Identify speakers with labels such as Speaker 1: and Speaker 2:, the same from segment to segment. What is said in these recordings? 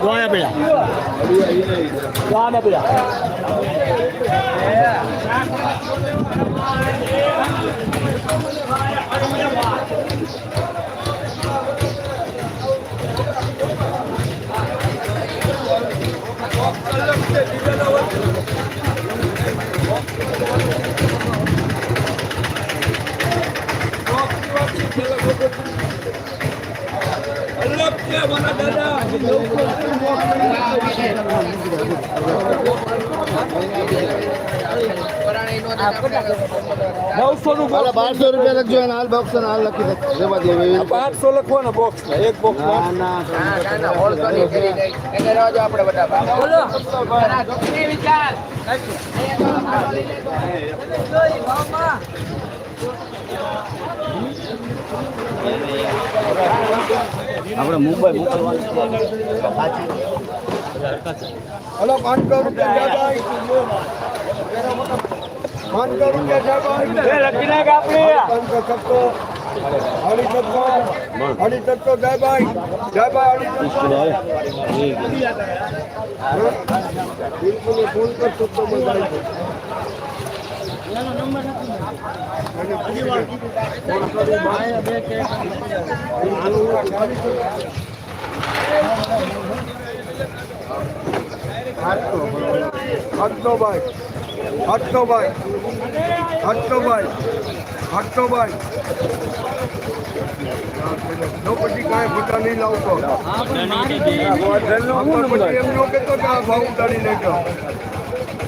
Speaker 1: ദ്വാരപ്പിഴ ദ്വാരപ്പിഴ Thank you.
Speaker 2: નવસો નું
Speaker 3: box બારસો રૂપિયા લખજો અને હાલ બોક્સ હાલ લખી દે. જવા દે હવે.
Speaker 2: પાંચસો લખવાનો બોક્સ એક બોક્સ
Speaker 3: ના ના આપણે મુંબઈ મોકલવાનું
Speaker 2: હલો પાંચસો રૂપિયા પાંચસો રૂપિયા આપણે. પાંચસો છસો અઢી છસો અઢી છસો જય ભાઈ. જય ભાઈ અઢી છસો બિલકુલ ફોન કરશો તો મજા આવી જશે. ભાઈ આઠસો ભાઈ આઠસો ભાઈ આઠસો ભાઈ કાંઈ ફૂટા નહીં લાવતો એમ નો કહેતો કે ભાવ ઉતારી લેજો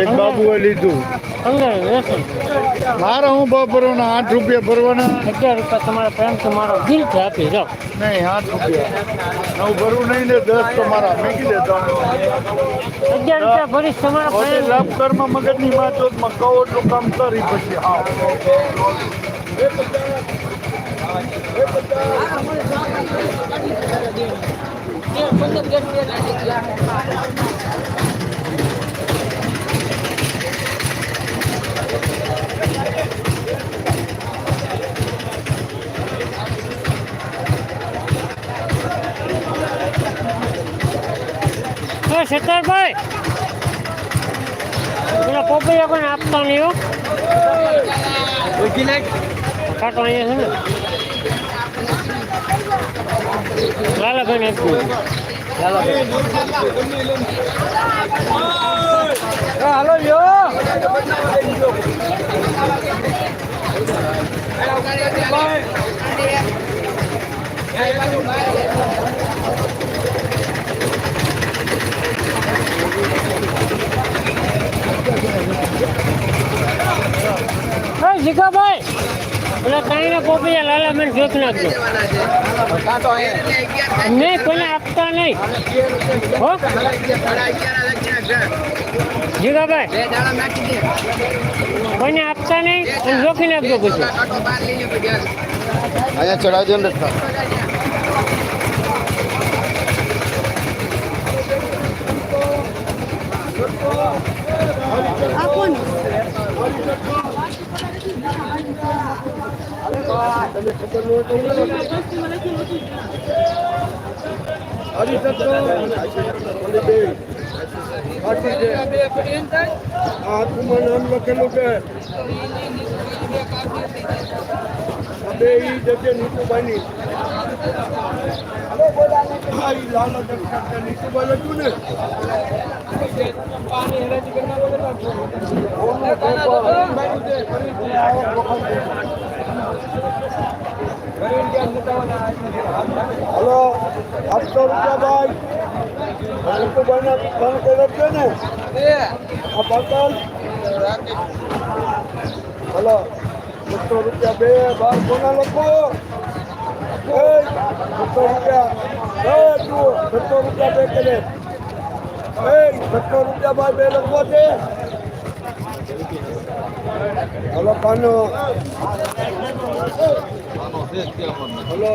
Speaker 3: એક બાબુએ લીધું. મારે હું ભાવ ભરવાના આઠ રૂપિયા ભરવાના?
Speaker 1: અગિયાર રૂપિયા તમારા પ્રેમથી મારો દિલથી આપી જાઓ.
Speaker 3: નહીં આઠ રૂપિયા. હું ભરવું નહીં ને દસ તો મારા મેકી દેતો
Speaker 1: અગિયાર રૂપિયા ભરીશ તમારા પ્રેમ.
Speaker 3: લાભ કરમાં મગજની માચોદમાં કહો એટલું કામ કરી પછી હા
Speaker 1: હે સત્તરભાઈ પેલા પોપૈયા પણ આપતા નહીં હો. કાંટો અહીંયા છે ને. લાલાભાઈ આપ્યું
Speaker 2: હાલો યો
Speaker 1: હે જીગાભાઈ પેલા કોપી લાલા મને જોત નાખજો. નહીં, કોઈને આપતા નહીં. હો? જીગાભાઈ, કોઈને આપતા નહીં અને જોખી નાખજો પછી.
Speaker 3: અહીંયા ચડાવજો ને રસ્તા
Speaker 2: હરી સત્તો ઓલી બે આઠી છે આ હાથમાં નામ લખેલું કે બે જશે નીતુભાઈની નીતુભાઈ હતું ને? હલો આઠસો રૂપિયા ભાઈ. નીતુભાઈના ફોન કર્યો છે ને. આ પાટલ હલો. બસો રૂપિયા બે, બાર કોના લોકો બસો રૂપિયા બસો રૂપિયા બે કરે. બસો રૂપિયા બાર બે લખવા છે હલો પાનો હલો.